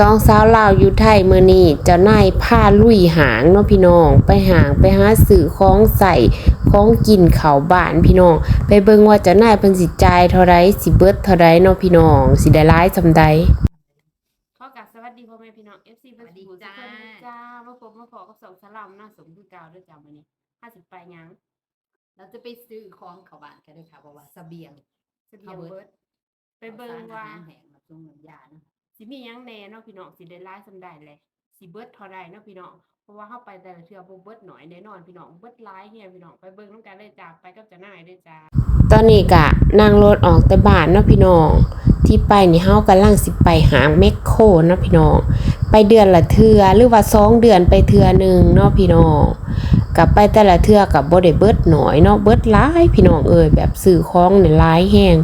สองสาวลาวอยู่ไทยมื้อนี้เจ้านายพาลุยหางเนาะพี่น้อง ไปหางไปหาซื้อของใส่ของกินเข้าบ้านพี่น้อง ไปเบิ่งว่าเจ้านายเพิ่นสิจ่ายเท่าใดสิเบิดเท่าใดเนาะพี่น้องสิได้หลายซำใดขอกราบสวัสดีพ่อแม่พี่น้อง FC เพิ่นสวัสดีผู้ทุกจ้าคนจ้ามาพบมาขอกับสองสลามหน้าสมคือเก่าเด้อจ้ามื้อนี้50ไปหยังเราจะไปซื้อของเขาบ้านกันเลยค่ะเพราะว่าเสบียงเสบียงเบิดไปเบิ่งว่าข้สรอหรแห้งมาส่งน้ำยานะ สิมียังแน่เนาะพี่น้องสิได้หลายซำใดแหละสิเบิดเท่าใดเนาะพี่น้องเพราะว่าเฮาไปแต่ละเทือบ่เบิดหน่อยแน่นอนพี่น้องเบิดหลายเฮียพี่น้องไปเบิ่งนํกันเลยจ้าไปกับจ้านายเด้จ้าตอนนี้ก็นั่งรถออกแต่บ้านเนาะพี่น้อง ที่ไปนี่เฮากำลังสิไปหาแมคโคเนาะพี่น้อง ไปเดือนละเทือหรือว่าสองเดือนไปเทือหนึงเนาะพี่น้องกลับไปแต่ละเทือกับบ่ได้เบิดหน่อยเนาะเบิดหลายพี่น้องเอ้ยแบบซื้อของนี่หลายแฮง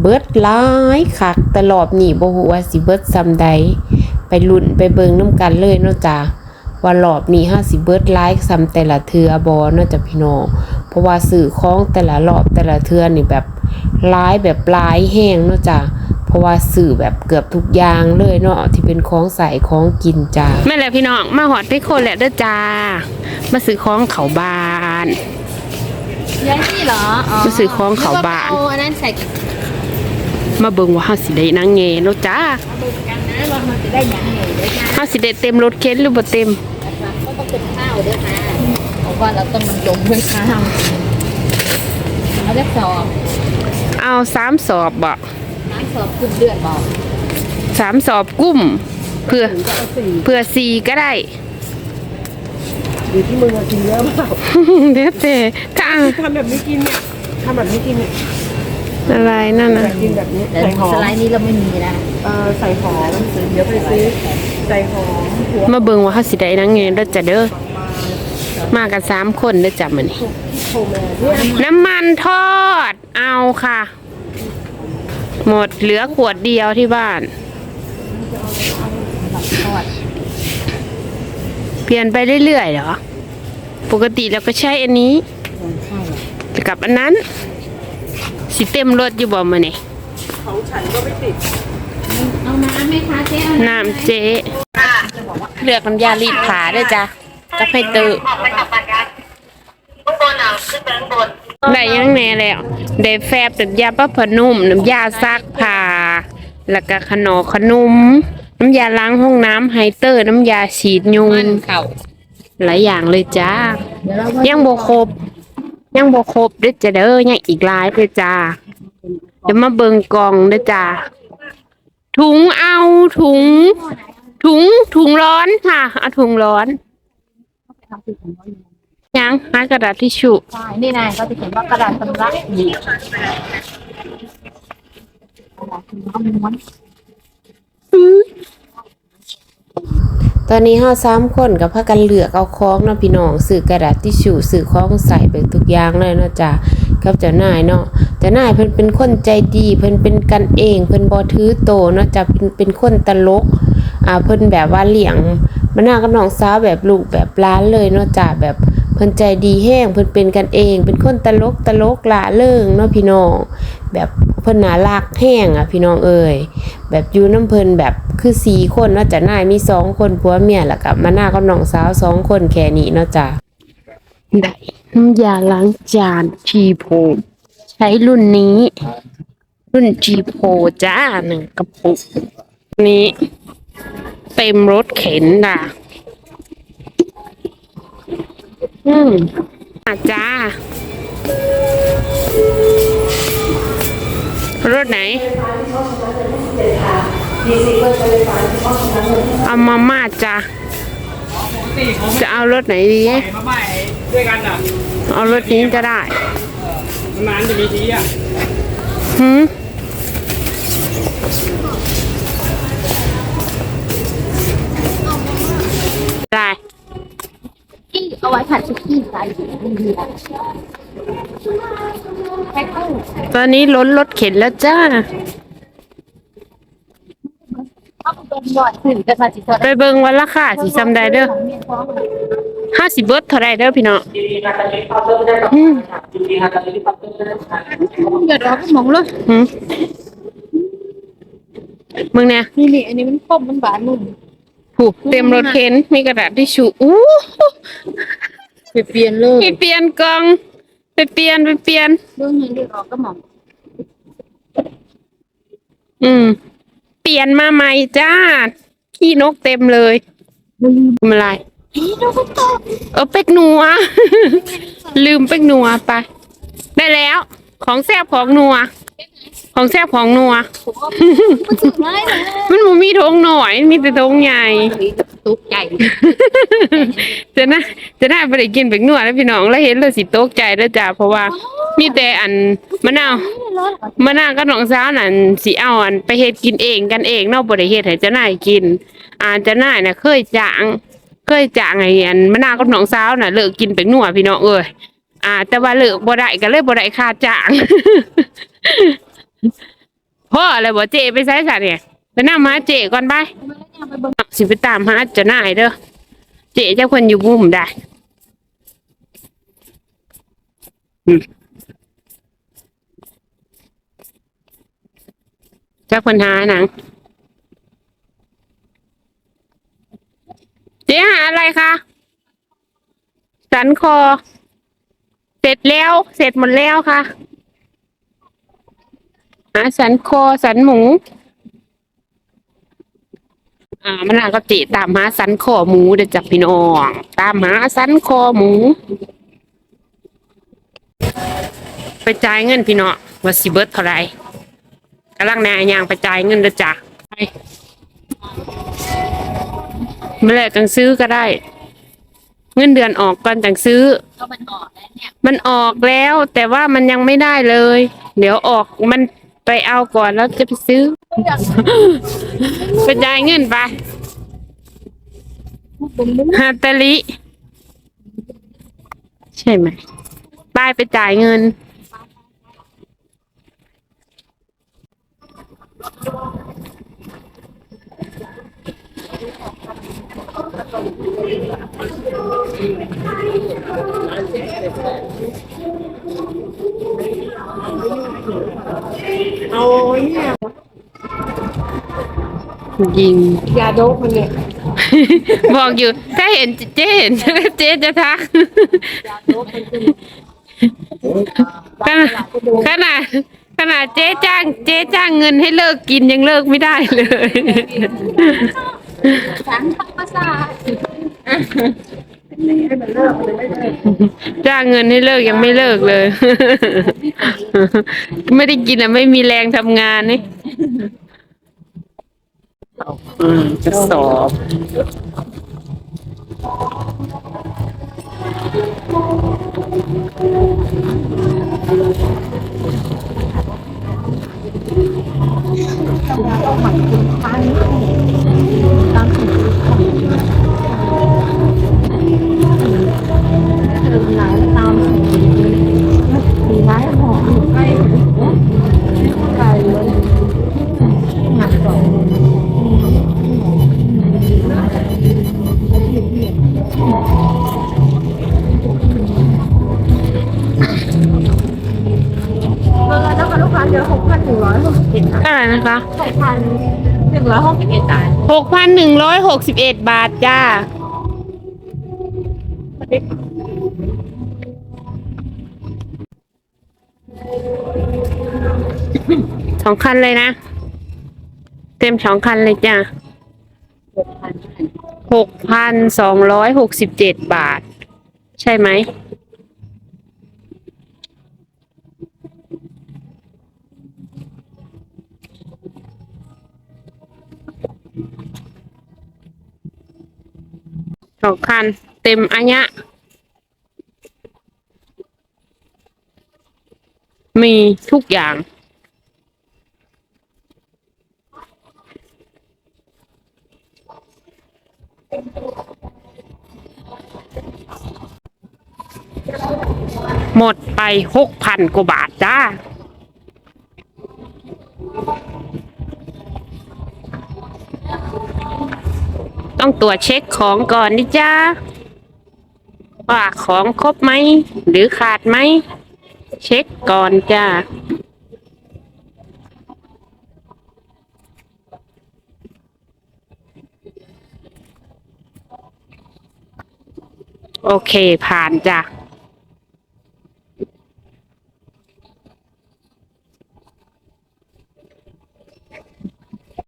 เบิดหลายคักแต่รอบนี้บ่ฮู้ว่าสิเบิดซำใด ไปลุ้นไปเบิ่งนํกันเลยเนาะจ้ะว่ารอบนี้เฮาสิเบิดหลายซำแต่ละเทื่อบ่เนาะจ้ะพี่น้องเพราะว่าซื้อของแต่ละรอบแต่ละเทื่อนี่แบบหลายแบบหลายแฮงเนาะจ้ะเพราะว่าซื้อแบบเกือบทุกอย่างเลยเนาะที่เป็นของใส่ของกินจ้าแม่แหละพี่น้องมาหอดไปโคนแหละเด้อจ้ามาซื้อของเขาบ้านยายนี่เหรออ๋อมาซื้อของเขาบ้านนึกว่ไปเอาอันนั้นใส่ มาเบิ่งว่าเฮาสิได้นางแงเนาะจ้าดูกันนะว่ามันจะได้หยังไงเด้อจ้าเฮาสิได้เต็มรถเข็นหรือบ่เต็มก็ต้องเป็นข้าวเด้อค่ะเพราะว่าเราต้องลงด้วยข้าวเอาได้สอบเอาสามสอบบ่น้ำสอบคุณเดือนบอกสามสอบกุ้ม เพื่อเพื่อสี่ก็ได้อยู่ที่มึงกินเยอะเปล่าเดี๋ยวแต่ถ้าทำแบบนี้กินเนี่ยทำแบบนี้กินเนี่ย อะไรนั่นอน่ะยากกินแบบนี้แต่ใส่หอมสไลด์นี้เราไม่มีนะเออใส่หอมเดี๋ยวไปซื้อใส่หอมหัวมาเบิ่งว่าเฮาสิได้นางแงเด้อจ้ะเด้อมากันสามคนเด้อจ้ะมื้อนี้โทรมาเนี่ยน้ำมันทอด เอาค่ะ หมดเหลือขวดเดียวที่บ้านทอดเปลี่ยนไปเรื่อยๆเหรอ ปกติเราก็ใช้อันนี้ใช่เหรอกับอันนั้น สิเต็มรถอยู่บ่มื้อนี้ของฉันก็ไม่ติด เอาน้ำไหมคะเจ๊เอาน้ำเจ๊เลือกน้ำยารีดขาด้วยจ้ะกับไพเตอร์ออกไปจากบ้านกันข้างบนอะขึ้นไปข้างบนได้ยังแน่แล้วได้แฟบน้ำยาปะพนุ่มน้ำยาซักผ้าแล้วก็ขนมขนมน้ำยาล้างห้องน้ำไฮเตอร์น้ำยาฉีดยุงมันเข่าหลายอย่างเลยจ้าเดี๋ยวเราก็ยังบ่ครบ ยังบ่ครบเด้อจ้ะเด้อยังอีกหลายเด้อจ้าเดี๋ยวมาเบิ่งกล่องเด้อจ้าถุงเอาถุง ถุงถุงร้อนค่ะเอาถุงร้อนทำติดของเขาอยู่ยังหากระดาษทิชชู่ใช่นี่นายเขาจะเขียนว่ากระดาษชำระอยู่กระดาษชำระม้วน ตอนนี้เฮาสามคนกับพากันเหลือกเอาคล้องเนาะพี่น้องสื่อกระดาษทิชชู่สื่อคล้องใส่ไปทุกอย่างเลยเนาะจ้ะกับเจ้านายเนาะเจ้านายเพิ่นเป็นคนใจดีเพิ่นเป็นกันเองเพิ่นบ่ถือโตเนาะจ้ะเป็นเป็นคนตลกอ่าเพิ่นแบบว่าเลี้ยงมะนากับน้องสาวแบบลูกแบบล้านเลยเนาะจ้ะแบบ เพิ่นใจดีแห้งเพิ่นเป็นกันเอง เป็นคนตลกตลกละเลิงเนาะพี่น้องแบบเพิ่นน่ารักแห้งอะพี่น้องเอ้ยแบบอยู่น้ำเพิ่นแบบคือสี่คนเนาะจ้ะนายมีสองคนผัวเมียแล้วก็มะนากับน้องสาวสองคนแค่นี้เนาะจ้ะได้น้ำยาล้างจานทีโพใช้รุ่นนี้ รุ่นจีโพจ้าหนึ่งกระปุกนี้ เต็มรถเข็นด่ะ อืมอาจ้ารถไหน เอามาม่าจ้าจะเอารถไหนดีมาใหม่ด้วยกันอะเอารถนี้ก็ได้ นานจะมีทีอะหืม ว้ผัดซุกี้ใส่ดีๆแพ็คกุ้งตอนนี้ล้นรถเข็นแล้วจ้า ต้องเป็นหยอดถึงจะผัดสิทอดไปเบิ่งวันละค่ะสิจำได้เด้อห้าสิบเบิร์ดเท่าไรเด้อพี่น้องอืมเดี๋ยวเราก็มองเลยหืมมึงเนี่ยนี่นี่อันนี้มันคมมันบานนุ่มผูกเต็มรถเข็นมีกระดาษทิชชู่อู้ ไปเปลี่ยนเลยไปเปลี่ยนกล่อง ไปเปลี่ยนไปเปลี่ยนเรื่องนี้เดือดออกก็หมองอืม เปลี่ยนมาใหม่จ้าขี้นกเต็มเลยทำอะไรนี่เราก็ตอบเออเป็กนัว ลืมเป็กนัวไป ได้แล้ว ของแซ่บของนัว ของแซ่บของนัวมันถึงไรเลยมันบ่มีทงหน่อย มีแต่ทงใหญ่ ตุกใหญ่จะน่าจะน่าไปได้กินเป็กนัวแล้วพี่น้องแล้วเห็นแล้วสิตกใจแล้วจ้าเพราะว่า มีแต่อันมะนาวร้อนมะนาวกับน้องสาวนั่นสิเอาอันไปเฮ็ดกินเองกันเองเนอกบ่ได้เฮ็ดให้เจ้านายกิน อ่าเจ้านายน่ะเคยจ้าง เคยจ้างไอ้อันมะนาวกับน้องสาวน่ะเลิกกินเป็กนัวพี่น้องเอ้ยอ่า แต่ว่าเลิกบ่ได้ก็เลยบ่ได้ค่าจ้าง พ่ออะไรบ่เจไปไสซะเนี่ยไปนำหาเจก่อนไปสิไปตามหาจ้านายเด้อเจเจ้าคนอยู่มุมได้เจ้าคนหาหนังเจ๊หาอะไรคะสันคอ เสร็จแล้ว เสร็จหมดแล้วค่ะ หาสันคอสันหมู อ่ามันน่าก็จิตามหาสันคอหมูเด้อจับพี่น้อง ตามหาสันคอหมู ไปจ่ายเงินพี่น้องว่าสิเบิร์ดเท่าไหรกำลังนายยางไปจ่ายเงินเด้อจ้ะไปเมื่อไหร่จังซื้อก็ได้ เงินเดือนออกก่อนจังซื้อ ก็มันออกแล้วเนี่ย มันออกแล้วแต่ว่ามันยังไม่ได้เลย เดี๋ยวออกมัน ไปเอาก่อนแล้วจะไปซื้อ ไปจ่ายเงินไปฮาตาลิใช่ไหมป้ายไปจ่ายเงิน เอาเนี่ยยิง ยาโดบมันเนี่ยบอกอยู่ ถ้าเห็นเจ๊เห็นเจ๊จะทักขนาดขนาดขนาดเจ๊จ้าง เจ๊จ้างเงินให้เลิกกินยังเลิกไม่ได้เลยสังธ รรมศาสตร์จ้างเงินให้เลิกยังไม่เลิกเลย ไม่ได้กินอะไม่มีแรงทำงานนี่อืมจะสอบ ร้อยหกสิบเอ็ดบาทหกพันหนึ่งร้อยหกสิบเอ็ดบาทจ้า สองคันเลยนะ เต็มสองคันเลยจ้าหกพันหกพันสองร้อยหกสิบเจ็ดบาท ใช่ไหม สองคัน เต็มอันยะมีทุกอย่าง หมดไปหกพันกว่าบาทจ้า ต้องตรวจเช็คของก่อนดิจ้าว่าของครบไหม หรือขาดไหม เช็คก่อนจ้าโอเค ผ่านจ้ะ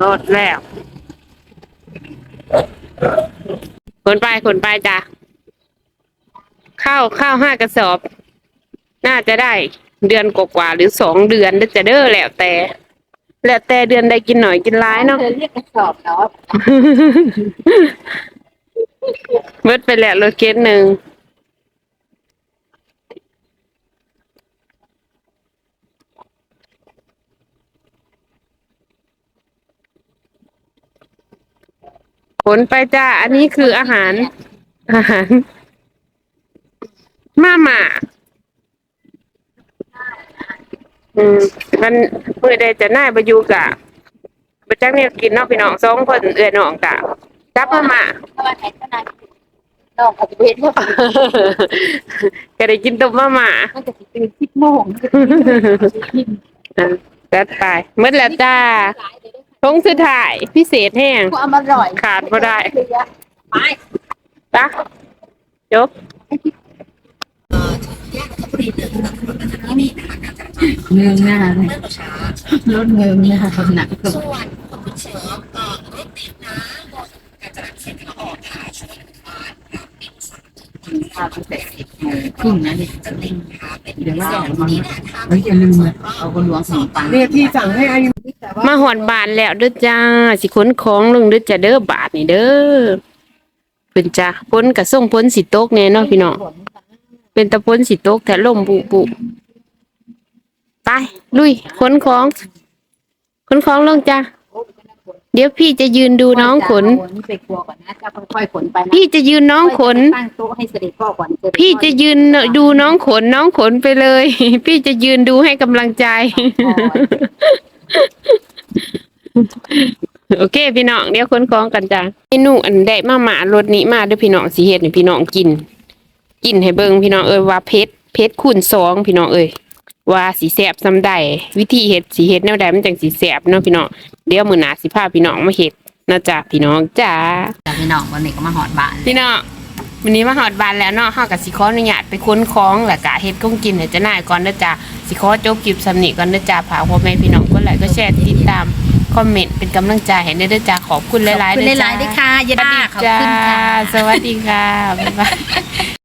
รอดแล้ว ขนไปขนไปจ้ะข้าวข้าวห้ากระสอบ น่าจะได้เดือนกว่าๆหรือสองเดือนเด้อจะเด้อแล้วแต่ แล้วแต่เดือนใดกินหน่อยกินร้ายเนาะเธอเรียกกระสอบเนาะเบิดไปแล้วรถเกตหนึ่ง ขนไปจ้า อันนี้คืออาหาร อาหาร มาหมาอืมมันเพื่อได้จะน่ายประยูกะประจักเนี่ยกินเนาะพี่น้องสองคนเอื้อน้องกะจับมาหมาเพราะว่าไหนก็นานนอกอาจจะเป็นว่าก็ได้กินต้มมาหมามันจะตื่นสิบโมงมันจะตื่นอะจัดไปเมื่อแล้วจ้า ทงสุดท้ายพิเศษแห้งความอร่อยขาดบ่ได้ไปปะจบเงืองหน้าเลยรถเงืองหน้าคนหนักสุดพาไปแต่สิบโมงครึ่งนะเนี่ยเดี๋ยวว่าเอามาเฮ้ยอย่าลืมเลยเอาคนหลวงสองปังเนี่ยที่สั่งให้อายุ มาหอนบานแล้วเด้อจ้า สิขนของลงเด้อจ้าเด้อบาทนี่เด้อเพิ่นจ้าพ้นกับส่งพ้นสิตกแน่เนาะพี่น้องเป็นตะพ้นสิตกแต่ลมบุบุไปลุยขนของขนของลงจ้าเดี๋ยวพี่จะยืนดูน้องขนนี่ไปครัวก่อนนะจะค่อยๆขนไปนะพี่จะยืนน้องขนตั้งโต๊ะให้เสด็จพ่อก่อนเสด็จพ่อพี่จะยืนดูน้องขนน้องขนไปเลย พี่จะยืนดูให้กำลังใจ โอเค พี่น้องเดี๋ยวขนของกันจ้าเมนูอันได้มาหมารถนี้มาเด้วยพี่น้องสิเฮ็ดให้พี่น้องกิน กินให้เบิ่งพี่น้องเอ้ยว่าเผ็ดเผ็ดคูณสองพี่น้องเอ้ยว่าสีแสบซำใดวิธีเฮ็ดสิเฮ็ดแนวใดมันจังสิแสบเนาะพี่น้องเดี๋ยวมื้อหน้าสิพาพี่น้องมาเฮ็ดนะจ๊ะพี่น้องจ้าแต่พี่น้องวันนี้ก็มาหอดบ้านพี่น้องวันนี้มาหอดบานแล้วเนาะเฮากับสิขออนุญาตไปค้นของแล้วก็เฮ็ดก้งกินให้เจะนายก่อนเด้อจ้าสิขอจบคลิปสำนีก่อนเด้อจ้าฝากพ่อแม่พี่น้องกด ไลค์ก็แชร์ติดตามคอมเมนต์เป็นกำลังใจให้เด้อจ้าขอบคุณหลายๆขอบคุณเด้อหจ้าลายๆด้วยค่ะยาสวัสดาดีขอบจ้าคุณค่ะ สวัสดีค่ะบ๊ายบาย